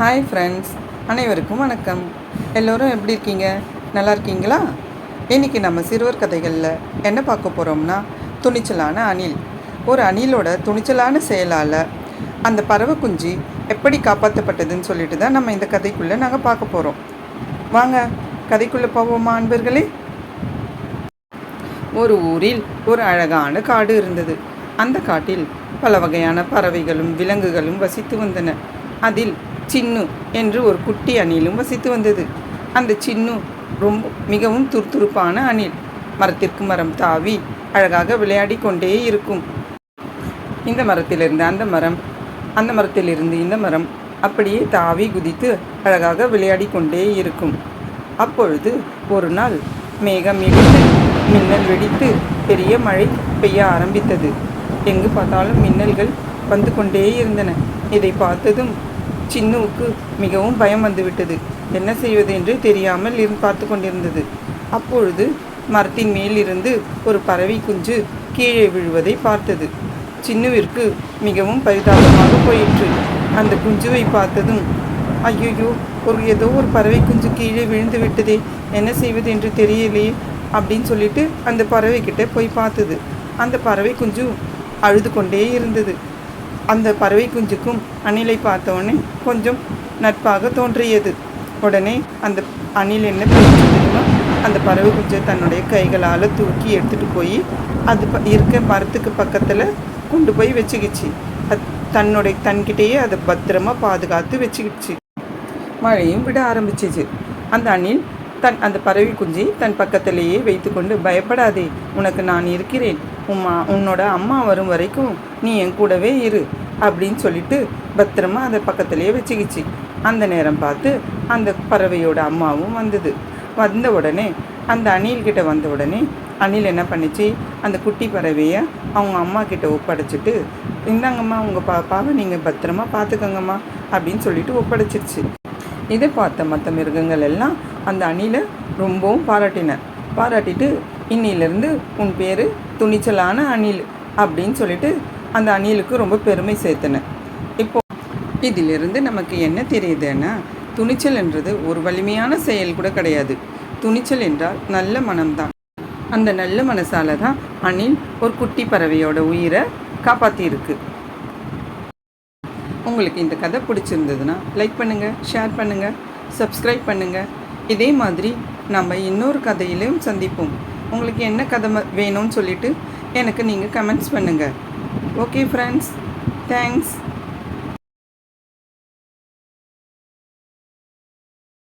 Hi friends அனைவருக்கும் வணக்கம். எல்லோரும் எப்படி இருக்கீங்க? நல்லா இருக்கீங்களா? இன்றைக்கி நம்ம சிறுவர் கதைகளில் என்ன பார்க்க போகிறோம்னா துணிச்சலான அணில். ஒரு அணிலோட துணிச்சலான செயலால் அந்த பறவை குஞ்சு எப்படி காப்பாற்றப்பட்டதுன்னு சொல்லிட்டு தான் நம்ம இந்த கதைக்குள்ளே நாங்கள் பார்க்க போகிறோம் வாங்க கதைக்குள்ளே போவோமா அன்பர்களே? ஒரு ஊரில் ஒரு அழகான காடு இருந்தது. அந்த காட்டில் பல வகையான பறவைகளும் விலங்குகளும் வசித்து வந்தன. அதில் சின்னு என்று ஒரு குட்டி அணிலும் வசித்து வந்தது. அந்த சின்னு ரொம்ப மிகவும் துருதுருப்பான அணில். மரத்திற்கு மரம் தாவி அழகாக விளையாடி கொண்டே இருக்கும். இந்த மரத்திலிருந்து அந்த மரம் அந்த மரத்திலிருந்து இந்த மரம் அப்படியே தாவி குதித்து அழகாக விளையாடி கொண்டே இருக்கும். அப்பொழுது ஒரு நாள் மேகம் இடித்து மின்னல் வெடித்து பெரிய மழை பெய்ய ஆரம்பித்தது. எங்கு பார்த்தாலும் மின்னல்கள் வந்து கொண்டே இருந்தன. இதை பார்த்ததும் சின்னுவுக்கு மிகவும் பயம் வந்துவிட்டது. என்ன செய்வது என்று தெரியாமல் இரு பார்த்து கொண்டிருந்தது. அப்பொழுது மரத்தின் மேலிருந்து ஒரு பறவை குஞ்சு கீழே விழுவதை பார்த்தது. சின்னுவிற்கு மிகவும் பரிதாபமாக போயிற்று. அந்த குஞ்சுவை பார்த்ததும் ஐயோ ஒரு ஏதோ ஒரு பறவை குஞ்சு கீழே விழுந்து விட்டதே. என்ன செய்வது என்று தெரியலையே அப்படின்னு சொல்லிட்டு அந்த பறவை போய் பார்த்தது. அந்த பறவை குஞ்சு அழுது கொண்டே இருந்தது. அந்த பறவை குஞ்சுக்கும் அணிலை பார்த்தவொடனே கொஞ்சம் நட்பாக தோன்றியது. உடனே அந்த அணில் என்ன தெரியுமா? அந்த பறவை குஞ்சை தன்னுடைய கைகளால் தூக்கி எடுத்துகிட்டு போய் அது ப இருக்க மரத்துக்கு பக்கத்தில் கொண்டு போய் வச்சுக்கிச்சு. அது தன்னுடைய தன்கிட்டேயே அதை பத்திரமா பாதுகாத்து வச்சுக்கிச்சு. மழையும் விட ஆரம்பிச்சிச்சு. அந்த அணில் தன் அந்த பறவை குஞ்சை தன் பக்கத்திலேயே வைத்துக்கொண்டு பயப்படாதே உனக்கு நான் இருக்கிறேன். உம்மா உன்னோட அம்மா வரும் வரைக்கும் நீ என் கூடவே இரு. அப்படின்னு சொல்லிட்டு பத்திரமா அதை பக்கத்துலேயே வச்சுக்கிச்சு. அந்த நேரம் பார்த்து அந்த பறவையோட அம்மாவும் வந்தது. வந்த உடனே அந்த அணில்கிட்ட வந்த உடனே அணில் என்ன பண்ணிச்சு? அந்த குட்டி பறவையை அவங்க அம்மா கிட்ட ஒப்படைச்சிட்டு இந்தாங்கம்மா உங்கள் பாப்பாவை நீங்கள் பத்திரமா பார்த்துக்கோங்கம்மா அப்படின்னு சொல்லிட்டு ஒப்படைச்சிருச்சு. இதை பார்த்த மற்ற மிருகங்கள் எல்லாம் அந்த அணிலை ரொம்பவும் பாராட்டின. பாராட்டிட்டு இன்னிலிருந்து உன் பேர் துணிச்சலான அணில் அப்படின்னு சொல்லிட்டு அந்த அணிலுக்கு ரொம்ப பெருமை சேர்த்தன. இப்போ இதிலிருந்து நமக்கு என்ன தெரியுதுன்னா துணிச்சல் என்றது ஒரு வலிமையான செயல் கூட கிடையாது. துணிச்சல் என்றால் நல்ல மனம்தான். அந்த நல்ல மனசால தான் அணில் ஒரு குட்டி பறவையோட உயிரை காப்பாற்றியிருக்கு உங்களுக்கு இந்த கதை பிடிச்சிருந்ததுன்னா லைக் பண்ணுங்கள் ஷேர் பண்ணுங்கள் சப்ஸ்கிரைப் பண்ணுங்கள் இதே மாதிரி நம்ம இன்னொரு கதையிலையும் சந்திப்போம். உங்களுக்கு என்ன கதை வேணும்னு சொல்லிட்டு எனக்கு நீங்கள் கமெண்ட்ஸ் பண்ணுங்கள் ஓகே ஃப்ரெண்ட்ஸ் தேங்க்ஸ்